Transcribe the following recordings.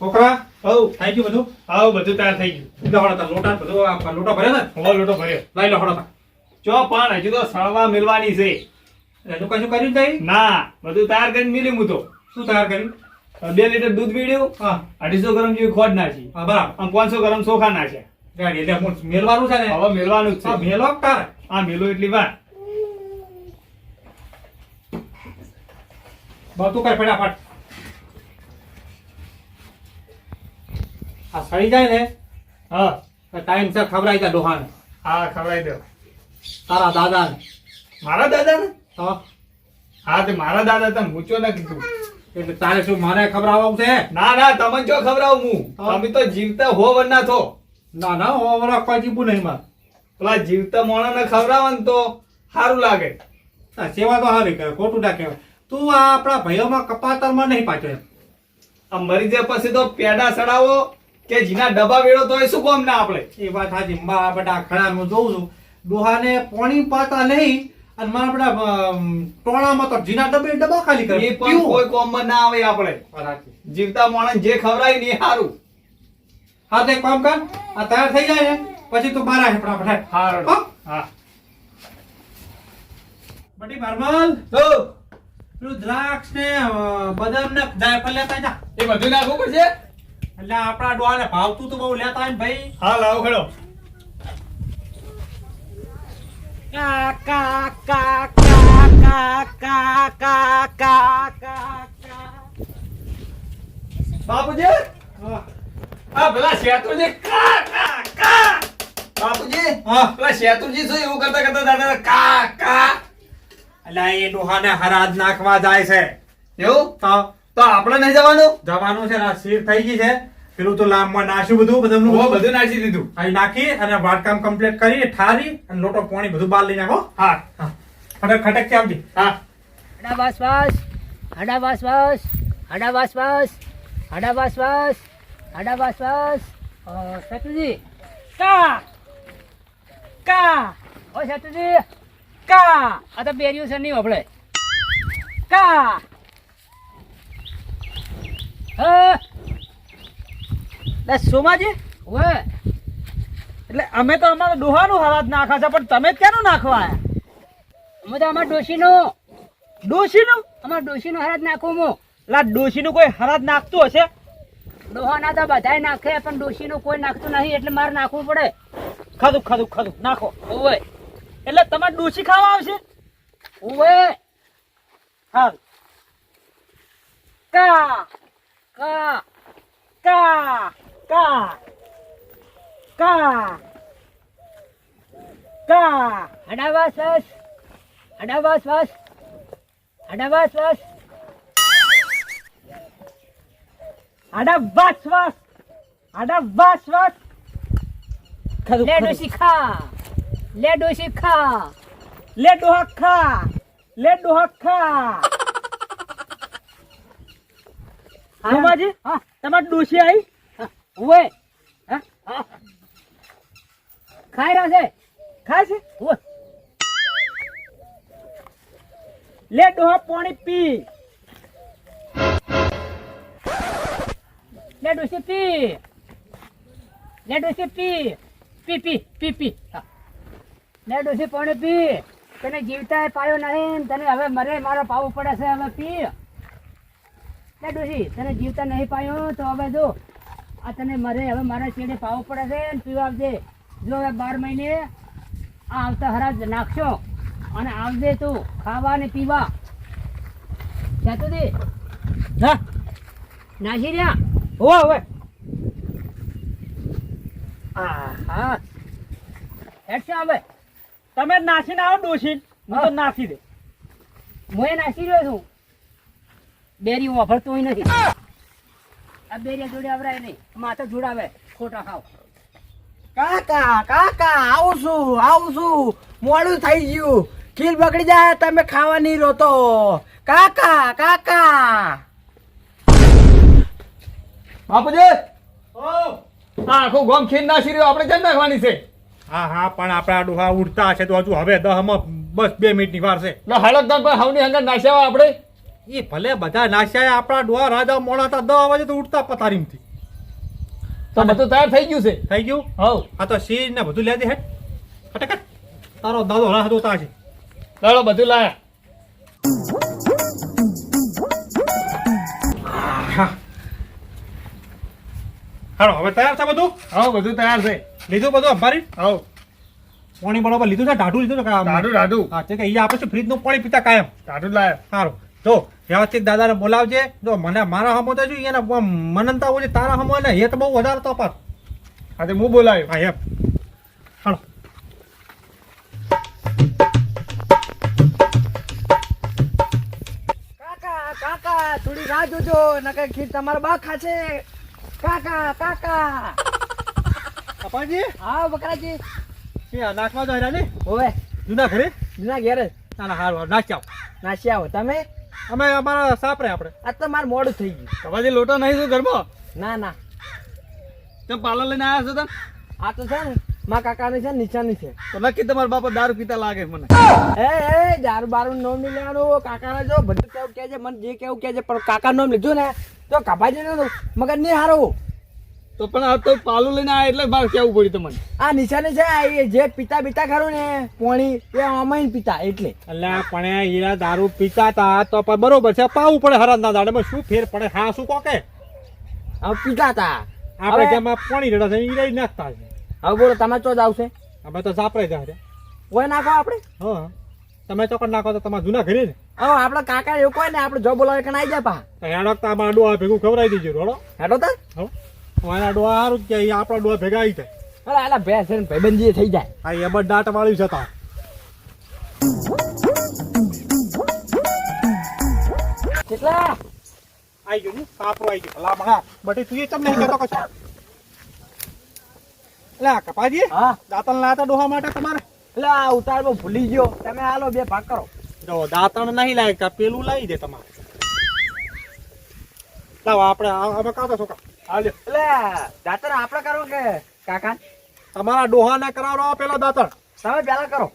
છોકરા? હવ થઈ ગયું બધું. હાવ બધું તૈયાર થઈ ગયું. લીધો હળો લોટા બધું આ લોટો ભર્યો ને? હવા લોટો ભર્યો. લઈ લો હળો ચો પણ હજુ તો સળવા મિલવાની છે. હજુ કશું કર્યું તઈ? ના બધું તૈયાર કરીને મિલી હું તો. શું તૈયાર કર્યું? બે લીટર દૂધ પીડ્યું. હા. અઢીસો ગ્રામ જેવી ખોટ નાખી. હા બરાબર. અને પાંચસો ગ્રામ ચોખા નાખ્યા. ગાડી એટલે હું મેલવાનું છે ને? હવે મેલવાનું જ છે. મેલો તાર? આ મેલો એટલી વાર. બધું કઈ ફટાફટ. આ સડી જાય ને? હા ટાઈમ સર ખવડાવી દે ડોહાને. હા ખવડાવી દો. તારા દાદાને. મારા દાદાને? હા હા તે મારા દાદા તમે મૂચો ના કીધું. એટલે તારે શું મારે ખવડાવવું છે? ના ના તમને જો ખવડાવું હું. હા. તમે તો જીવતા હો વરના થો ના ના ઓવરા કોઈ જીવું નહીં મારે. પેલા જીવતા મોણા ને ને તો સારું લાગે. સેવા તો સારી કરે ખોટું ના કહેવાય. તું આ આપણા ભાઈઓમાં કપાતરમાં નહીં પાછો એમ. આ મરી જાય પછી તો પેડા સડાવો. કે જીના ડબ્બા વેળો તો શું કોમ ના આપણે એ વાત સાચી. મા બધા ખડા હું જોઉં છું. ડોહાને પોણી પાતા નહીં અને મારા બધા ટોણામાં તો જીના ડબ્બે ડબ્બા ખાલી કરે. એ પણ. કોઈ કોમમાં ના આવે આપણે જીવતા માણસ જે ખવડાય ને સારું હા તો એક કામ કર. આ તૈયાર થઈ જાય ને પછી તું મારા હેપડા. હારું. હા. બટી ભારમલ તો? પેલું દ્રાક્ષ ને બદામ ને જાયફળ લેતા જા. એ બધું નાખવું પડશે? એટલે આપણા ડોહાને ભાવતું તો બહુ લેતા ને ભાઈ. હા લાવો ખેડો. કાકા કાકા કાકા શેતુજી કા કા કા? બાપુજી હા. ભલા શેતુજી શું એવું કરતા કરતા દાદા એટલે એ ડોહાને હરાજ નાખવા જાય છે. એવું? તો તો આપણે નહીં જવાનું? જવાનું છે આ શીર થઈ ગઈ છે. પેલું તો લાંબમાં નાશ્યું બધું બધું. બધું નાખી દીધું અહીં નાખી અને વાટકામ કમ્પ્લીટ કરી ઠારી અને લોટો પાણી બધું બહાર લઈ નાખો. હા. હા. ખટક ખટકથી આવજે હા. હડા વાસ બસ હડા વાસ બસ હડા વાસ બસ હડા બસ વાસ હડા બસ વાસ. અ, કા? કા? ઓ શેતુજી કા? આ તો બેરિયું છે નહીં આપણે કા? હા. સોમાજી? ઓએ. એટલે અમે તો અમારા ડોહાનું હાલાત નાખા છે પણ તમે ક્યાંનું નાખવા અમે તો અમાર ડોશીનું. ડોશીનું? અમાર ડોશીનું હરાજ નાખું હું. લા ડોશીનું કોઈ હરાજ નાખતું હશે? ડોહાના તો બધાય નાખે પણ ડોશીનું કોઈ નાખતું નહીં એટલે મારે નાખવું પડે. ખાધું ખાધું ખાધું નાખો. ઓવે એટલે તમારે ડોશી ખાવા આવશે? ઓવે હા કા. કા કા કા કા કા હડાવાસ વાસ હડાવાસ વાસ હડાવાસ વાસ હડાવાસ વાસ હડાવાસ વાસ લેડો શીખા લેડો શીખા લેડો હખા લેડો હખા હા. તમારી ડોશી આવી? ઓવે હા. હા. ખાઈ રહ્યા છે? ખાય છે? ઓવે લે ડોહા પાણી પી. લે ડોસી પી. લે પી. પી પી પી પી. લે ડોસી પાણી પી. તને જીવતા પાયો નહીં તને હવે મરે મારો પાવું પડે છે હવે પી. લે ડોસી તને જીવતા નહીં પાયો તો હવે જો આ તને મરે હવે મારા છેડે પાવો પડે છે ને પીવા આવજે. જો હવે બાર મહિને આ આવતા હરાજ નાખશો અને આવજે તું ખાવા ને પીવા. જાતુદી હા નાસી રહ્યા? હોવે હોવે. હા છે હવે. તમે નાસીને આવો ડોશી હું તો નાસી દે. હું નાસી રહ્યો છું. બેરી વાપરતો નથી. આ બેરિયા જોડે આવરાય નહીં. માથે જોડાવે. ખોટા ખાવ કાકા કાકા આવું છું આવું છું મોડું થઈ ગયું. ખીર બગડી જાય તમે ખાવા નહીં રોતો. કાકા કાકા. બાપુજી! આખું ગોમ ખીર ના શીર્યો આપણે કેમ નાખવાની છે? હા હા પણ આપણા ડોહા ઉડતા છે તો હજુ હવે દહમાં બસ બે મિનિટની વાર છે. એટલે હળકદાર પર હવની હંગર નાસ્યા આપણે. એ ભલે બધા નાશ્યા આપણા ડોહા રાજા મોડા હતા દહ વાગે તો ઉડતા પથારીમથી. તો બધું તૈયાર થઈ ગયું છે? થઈ ગયું? હવ. આ તો શીર ને બધું લે દે હેટ ફટાફટ. તારો દાદો રાહ જોતા છે ચાલો બધું લાયા. હાલો હવે તૈયાર છે બધું? હવ બધું તૈયાર છે. લીધું બધું અંભારી હવ. પાણી બરોબર લીધું છે? ઢાઢું લીધું ને ઢાઢું ઢાઢું. હા તે કે અહીંયા આપણે ફ્રીજનું પાણી પીતા કાયમ. ઢાઢું લાયા. સારું જો વ્યવસ્થિત દાદાને બોલાવજે. જો મને મારા હમો તો જોઈએ એને મનનતા હોય તારા હમો ને એ તો બહુ વધારે તપાસ આજે હું બોલાવ્યો? હા એમ. હાલો. કાકા કાકા થોડી રાહ જોજો નકર ખીર તમારા બા ખાશે કાકા કાકા. અપાજી હા બકરાજી. એ નાચવા જો હેરા ઓવે જૂના ઘરે? જૂના ઘેરે. ના ના હારું નાચી આવો. નાસી આવો. તમે? અમે અમારા સાપરે આપણે. આ તો મારે મોડું થઈ ગયું. તમારી લોટો નહીં શું ઘરમાં? ના ના. તમે પાર્લર લઈને આવ્યા છો તમે? આ તો છે ને મા કાકાની છે નિશાની છે. તો નક્કી તમારા બાપા દારૂ પીતા લાગે મને. એ એ દારૂ બારૂ નો નહીં કાકાના જો બધું કેવું કે છે મને જે કેવું કે છે પણ કાકા નામ લીધું ને. તો કાભાજી નું મગર નહીં હારું તો પણ આ તો પાલું લઈને આ એટલે મારે કેવું પડ્યું તમને? આ નિશાની છે આ જે પિતા પિતા ખરું ને પોણી એ અમાઈન પિતા એટલે. એટલે પણ હીરા દારૂ પીતા તા તો પણ બરોબર છે પાવું પડે હરાજના દાડે શું ફેર પડે? હા શું કોકે? હવે પિતા તા આપણે જેમાં પાણી રેડા છે હીરા નાખતા છે. હવે બોલો તમે તો જ આવશે. અમે તો સાપરે જ છે કોઈ નાખો આપણે હા તમે ચોકડ નાખો તો તમારા જૂના ઘરે ને. હવે આપણે કાકા એવું કોઈ ને આપણે જો બોલાવે કે આવી જાય પા. તો હેડોક તો આ ડોહા ભેગું ખવડાવી દેજો રોડો હેડો તાર હો. અમારા ડોહા જ કે આપણા ડોહા ભેગા આવી જાય. અરે આલા ભેસ છે ભાઈબંધી થઈ જાય. આ એબર દાંત વાળી છે તા કેટલા? આઈ ગયું ને સાપરો આઈ ગયો. ભલા ભણા બટી તું એ ચમ નહીં કહેતો કશો? લા કપાજી હા. દાંતણ લાતા ડોહા માટે તમારે? એટલે આ ઉતારમાં ભૂલી ગયો. તમે હાલો બે ભાગ કરો. જો દાંતણ નહીં લાગે પેલું લાવી દે તમારે. લાવો આપણે હવે કાઢો છોકરા. એટલે દાતર આપણે કરો કે કાકા? તમારા ડોહાને કરાવડાવો પેલો દાંતણ. તમે પેલા કરો.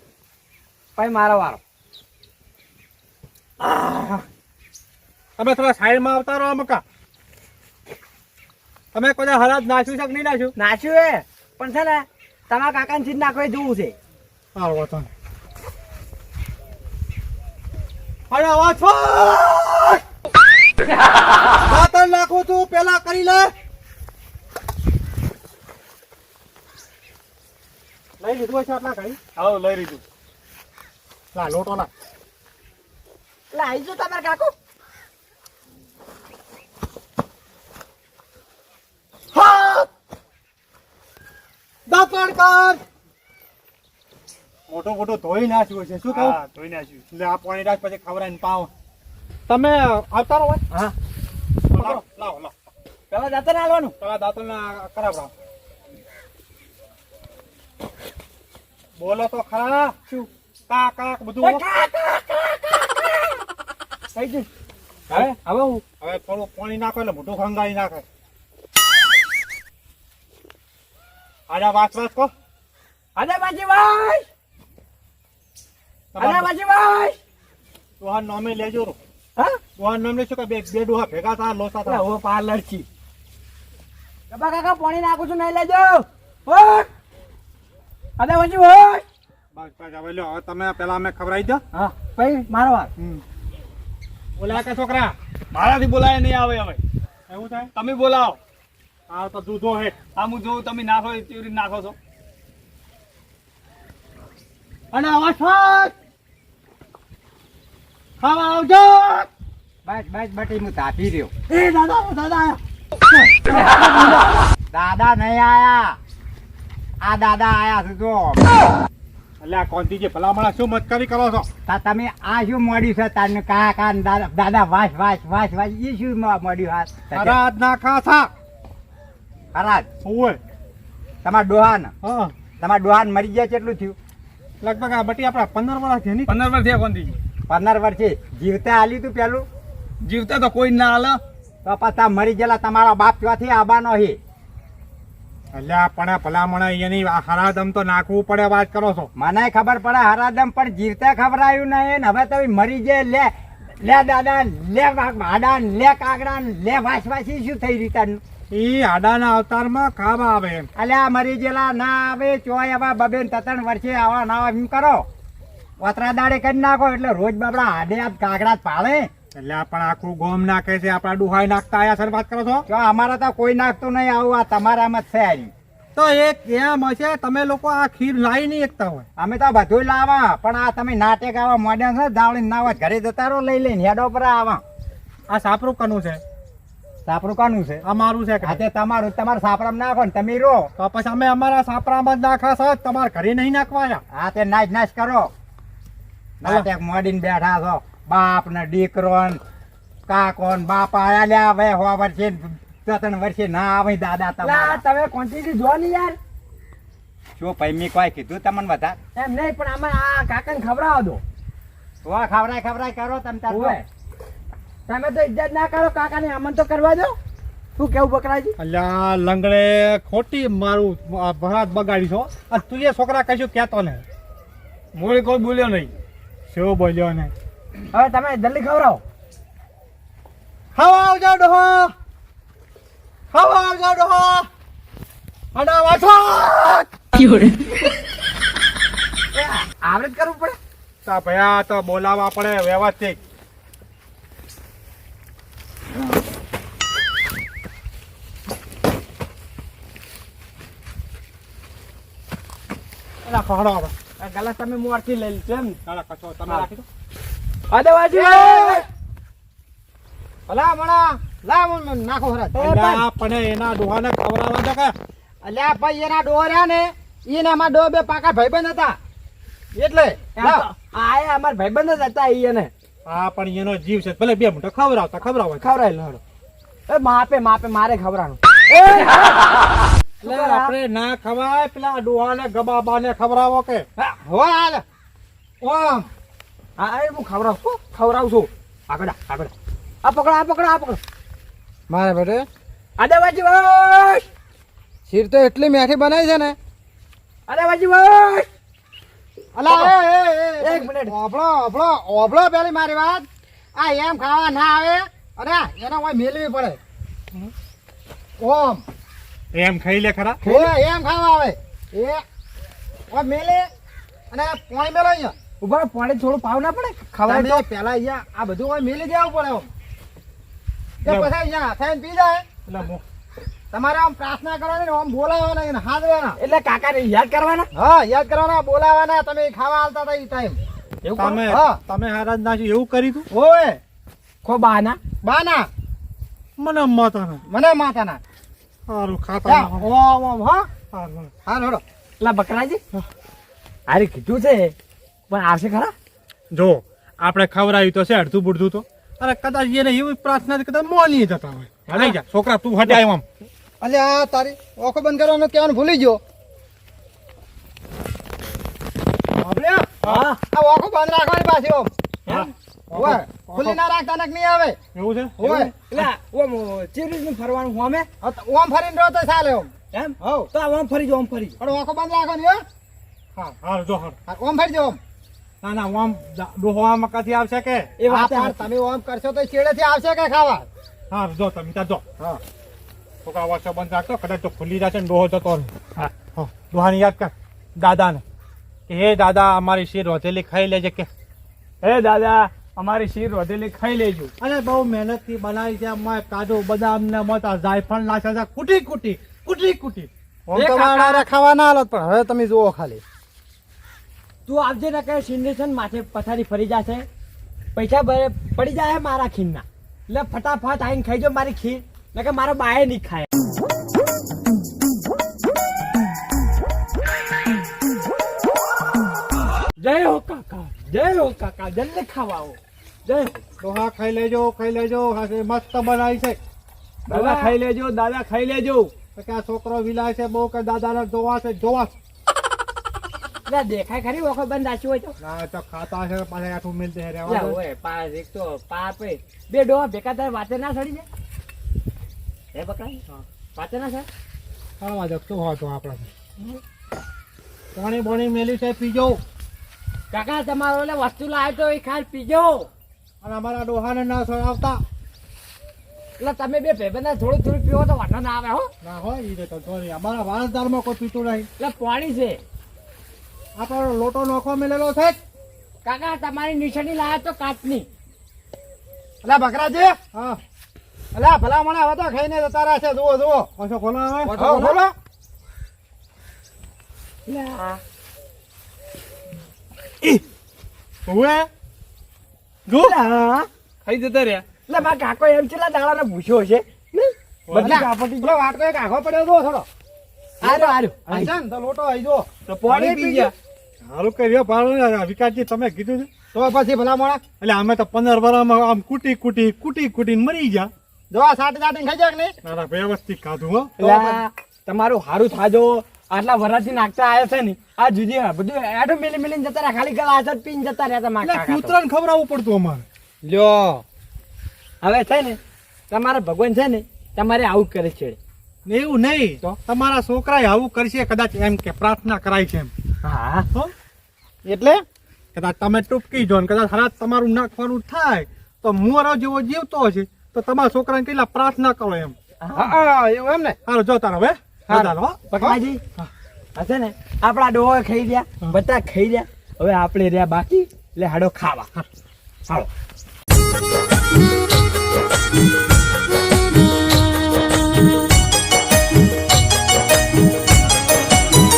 પછી મારો વારો. તમે થોડા સાઈડમાં આવતા રહો મકા તમે કોઈ હરાજ નાખ્યું છે કે નહીં નાખ્યું? નાચ્યું એ પણ છે ને તમારા કાકાને ચીજ નાખવા જોવું છે. સારું નહીં. અરે અવાજ દાંતણ નાખું છું પેલા કરી લે. લઈ લીધું હશે આટલા કઈ? હા લઈ લીધું. લા લોટો ના આવી જો તમારે કાકુ. મોટો મોટો ધોઈ નાખ્યું છે શું કહું? ધોઈ નાખ્યું એટલે આ પાણી રાખ પછી ખવડાવીને પાવ. તમે આવતા રહો. હા. લાવો લાવો પેલા દાતર હાલવાનું. પેલા દાંતણ કરાવડાવો બોલો તો ખરા. શું? કા કા બધું થઈ ગયું. હવે હવે હું? હવે થોડું પાણી નાખો એટલે મોટું ખંગાળી નાખે. આજે વાત વાત કો. આજા બાજી ભાઈ આજા બાજી ભાઈ ડોહા નામે લેજો રો. હા? ડોહા નામ લેશો કે બે બે ડોહા ભેગા થા લોસા થા? હું પાર્લર છી. કબા કાકા પાણી નાખું છું નહીં લેજો. હોય આજા બાજી હોય બસ બસ હવે લ્યો હવે તમે પેલા અમે ખવડાવી દો. હા ભાઈ મારો વાત બોલા કે છોકરા? મારાથી બોલાય નહીં આવે હવે. એવું થાય? તમે બોલાવો. આ તો દૂધો હે. આ હું જોઉં તમે નાખો એ નાખો છો. અને અવાજ ફાટ ખાવા આવજો! બસ બસ બટી હું તાપી રહ્યો. એ દાદા દાદા. દાદા નહીં આયા. આ દાદા આયા છે જો. એટલે આ કોંતીજી ભલા માણસ શું મસ્કરી કરો છો? તા તમે આ શું મળ્યું છે? તારને કા કા દાદા વાસ વાસ વાસ વાસ એ શું મળ્યું હાથ ખરાજ ના ખાસા. ખરાજ ઓય તમારા ડોહાન. હા. તમારા ડોહાન મરી ગયા કેટલું થયું. લગભગ આ બટી આપણા પંદર વર્ષ છે ની પંદર વર્ષ થયા કોનથી પંદર વર્ષે જીવતા આલી તું પેલું? જીવતા તો કોઈ ના હાલે તો પાછા મરી ગયેલા તમારા બાપ ત્યાંથી આવવાનો હે? એટલે પણ ભલામણ એની હરાદમ તો નાખવું પડે વાત કરો છો. મને ખબર પડે હરાદમ પણ જીવતા આવ્યું નહીં. હવે તમે મરી જાય લે લે દાદા લે હાડા લે કાગડા લે વાસ વાસી શું થઈ તારનું ઈ આડાના અવતારમાં ખાવા આવે અલ્યા મરી ગયેલા ના આવે ચોય આવા બબેન ને વર્ષે આવા ના એમ કરો. વતરા દાડે કરી નાખો એટલે રોજ બાબડા હાડે આ કાગડા પાળે. પાડે એટલે પણ આખું ગોમ નાખે છે આપણા ડુહાઈ નાખતા આયા સર વાત કરો છો? જો અમારા તો કોઈ નાખતું નહીં આવું આ તમારામાં જ છે આરી તો એક એમ હશે તમે લોકો આ ખીર લાવી નહીં એકતા હોય. અમે તો બધું લાવા પણ આ તમે નાટક આવા મોડ્યા છે દાવડી ના ઘરે જતા રહો લઈ લઈને હેડો પર આવા. આ સાપરું કનું છે. સાપરું કાનું છે? અમારું છે તે તમારું તમારા સાપરામાં નાખો ને તમે રો તો પછી અમે અમારા સાપરામાં જ નાખા છે તમારા ઘરે નહીં નાખવાયા? આ તે નાચ નાશ કરો નાટક મોડીને બેઠા છો. બાપ ને દીકરો કાકો ને બાપા આલ્યા હવે હો વર્ષે ત્રણ વર્ષે ના આવે દાદા તમારા. તમે ક્વોન્ટિટી જો ને યાર? શું ભાઈ મેં કોઈ કીધું તમને બધા? એમ નહીં પણ આમાં આ કાકાને ખવડાવો દો. તો આ ખવડાય ખવડાય કરો તમે તાર. તમે તો ઇજ્જત ના કરો કાકાને અમન તો કરવા દો. શું કેવું બકરાજી? અલ્યા લંગડે ખોટી મારું આ ભરાત બગાડી છો. અને તું એ છોકરા કશું કહેતો ને મોડી કોઈ બોલ્યો નહીં. શું બોલ્યો ને હવે તમે જલ્દી ખવડાવો. ખાવા આવજો ડોહો. ખાવા આવજો ડોહો. અડા વાછો. આવડે જ કરવું પડે. તા ભયા તો બોલાવા પડે વ્યવસ્થિત. ખવડાવો. ગલાસ તમે મોરથી લઈ લીધો એમ. કશો તમે રાખી દો. અદવાજી અલા મણા લા મન નાખો હરત પણ એના ડોહાને ખવડાવવા દો કે. અલ્યા ભાઈ એના ડોર્યા ને એનામાં ડો બે પાકા ભાઈબંધ હતા. એટલે. આ અમાર ભાઈબંધ જ હતા એને. હા પણ એનો જીવ છે. ભલે બે મોટો ખવડાવતા ખવડાવવા ખવડાવી લો એ માપે માપે મારે ખવડાવવાનું. આપણે ના ખવાય પેલા ડોહાને ગબાબાને ખવડાવો કે. હા હાલ. ઓમ. હા એ હું ખવડાવું છું ખવડાવું છું. આગળ આગળ આ પકડા આ પકડા આ પકડો. મારે બેટે અદવાજી ભાઈ શીર તો એટલી મેઠી બનાવી છે ને. અદવાજી ભાઈ અલા એ એ, એ એક મિનિટ. ઓબળો ઓબળો ઓબળો પેલી મારી વાત. આ એમ ખાવા ના આવે. અરે એને ઓય મેલવી પડે. ઓમ. એમ ખાઈ લે ખરા. એ એમ ખાવા આવે. એ ઓય મેલે અને પોઈ મેલો અહીંયા. ઊભા પાણી થોડું પાવ ના પડે? ખવાય તો. પેલા અહીંયા આ બધું હોય મેલી દેવું પડે તે પછી અહીંયા થઈને પી જાય. તમારે આમ પ્રાર્થના કરવાની આમ બોલાવવાના એને હાજરવાના એટલે કાકાને યાદ કરવાના? હા યાદ કરવાના બોલાવવાના તમે ખાવા આવતા હતા એ ટાઈમ એવું તમે હા. તમે હારા જ નાખ્યું એવું કરી તું? ઓય. ખો બાના. બાના. મને માતાના. મને માતાના. સારું ખાતા ઓ ઓ હા. હા લોડો એટલે બકરાજી. અરે કીધું છે. પણ આવશે ખરા? જો આપણે ખવડાવ્યું તો છે અડધું બુડધું તો. અરે કદાચ એને એવી પ્રાર્થના કદાચ મોલી જતા હોય. લઈ જા છોકરા તું હટે આમ. અલે આ તારી ઓખો બંધ કરવાનો કહેવાનું ભૂલી ગયો. આપણે હા. આ ઓખો બંધ રાખવાની પાછી ઓમ. હા. ઓય ખુલ્લી ના રાખતા નક નહીં આવે. એવું છે? ઓય. એટલે ઓમ ફરવાનું હોમે હા ઓમ ફરીને રહો તો ચાલે ઓમ. એમ? હવ. તો આ ઓમ ફરી જો ઓમ ફરી જો. પણ ઓખો બંધ રાખવાની હો. હા જો હા, ઓમ ફરી દો ઓમ. ના ના આમ ડોહો આમ આવશે કે? એ વાત તમે ઓમ કરશો તો છેડેથી આવશે કે ખાવા? હા જો તમે ત્યાં જો. હા. છોકરા વાંચો બંધ રાખતો કદાચ તો ખુલ્લી જશે ને ડોહો જતો હા હા યાદ કર દાદાને. હે દાદા અમારી શીર રોતેલી ખાઈ લેજે કે. હે દાદા અમારી શીર વધેલી ખાઈ લેજો. અરે બહુ મહેનતથી બનાવી છે અમારે કાજુ બદામ ને મતા જાયફળ નાખે છે. કુટી કુટી કુટી કુટી. ઓમ એ તો કાકા. મારા ખાવા ના હાલત પણ હવે તમે જુઓ ખાલી. તું આવજે ને કે સિન્ડેશન માથે પથારી ફરી જશે. પૈસા પડી જાય મારા ખીરના એટલે ફટાફટ આવીને ખાઈ જો મારી ખીર ને કે મારો બાએ નહીં ખાય. જય હો કાકા જય હો કાકા જલ્દી ખાવા આવો. જય તો હા ખાઈ લેજો ખાઈ લેજો મસ્ત બનાવી છે. દાદા ખાઈ લેજો દાદા ખાઈ લેજો. કે આ છોકરો વિલાય છે બહુ કે દાદાને જોવા છે જોવા છે. એટલે દેખાય ખરી વખત બંધ રાખ્યું હોય તો. ના તો ખાતા છે પાછા આઠું મિલતે હે લા રહેવા ઓય પાસ એક તો પાપે બે ડોહા ભેગા તારે વાતે ના સડી જાય? હે બકરા વાતે ના સડ? ખાવા દો શું હોતું આપણે પાણી બોણી મેલી છે પીજો. કાકા તમારો એટલે વસ્તુ લાવ્યો તો એ ખાલી પીજો. અને અમારા ડોહાને ના સળાવતા એટલે તમે બે ભાઈબંધા થોડું થોડું પીવો તો વાંધો ના આવે હો. ના હોય એ તો. અમારા વારસદારમાં કોઈ પીતું નહીં. એટલે પાણી છે. આપણો લોટો નોખો મેલેલો છે. કાકા તમારી નિશાની લાયા તો કાચની. અલા બકરાજી. હા. અલા ભલામણ હવે તો ખાઈને જતા છે. જુઓ જુઓ. પાછો ખોલો હવે. જો ખાઈ જતા રહ્યા. એટલે મારા કાકો એમ છેલ્લા દાડાનો ભૂસ્યો છે? બધી કાપડી વાટકો એક આખો પડ્યો થોડો. હારું અહીં છે તો લોટો અહીં જુઓ તો પાણી પી ગયા. સારું કર્યો ભાડું વિકાસજી તમે કીધું છે. તો પછી ભલામણ એટલે અમે તો પંદર વર્ષમાં આમ કુટી કુટી કુટી કુટીને મરી ગયા. જો સાટી સાટી ખાઈ જાય નહીં? ના ના વ્યવસ્થિત ખાધું હો. તમારું હારું થાજો. આટલા વરાથી નાખતા આવ્યા છે ને આ જુજી બધું એડો મિલી મિલીને જતા રહ્યા. ખાલી ગળા હાથ પીને જતા રહ્યા મારા એટલે કાકા તો. કૂતરાને ખવડાવવું પડતું અમારે. લ્યો. હવે છે ને તમારા ભગવાન છે ને તમારે આવું કરે છે. એવું નહીં. તો? તમારા છોકરાએ આવું કરશે કદાચ એમ કે પ્રાર્થના કરાય છે એમ. હા. એટલે? કદાચ તમે ટૂંકી જો ને કદાચ હરાજ તમારું નાખવાનું થાય તો મોરો જેવો જીવતો હશે તો તમારા છોકરાને કેટલા પ્રાર્થના કરો એમ. હા એવું એમ ને? સારું જો તારો હવે. પકડાજી હશે ને આપણા ડોહો ખાઈ ગયા બધા ખાઈ ગયા હવે આપણે રહ્યા બાકી એટલે હાડો ખાવા. હાલો.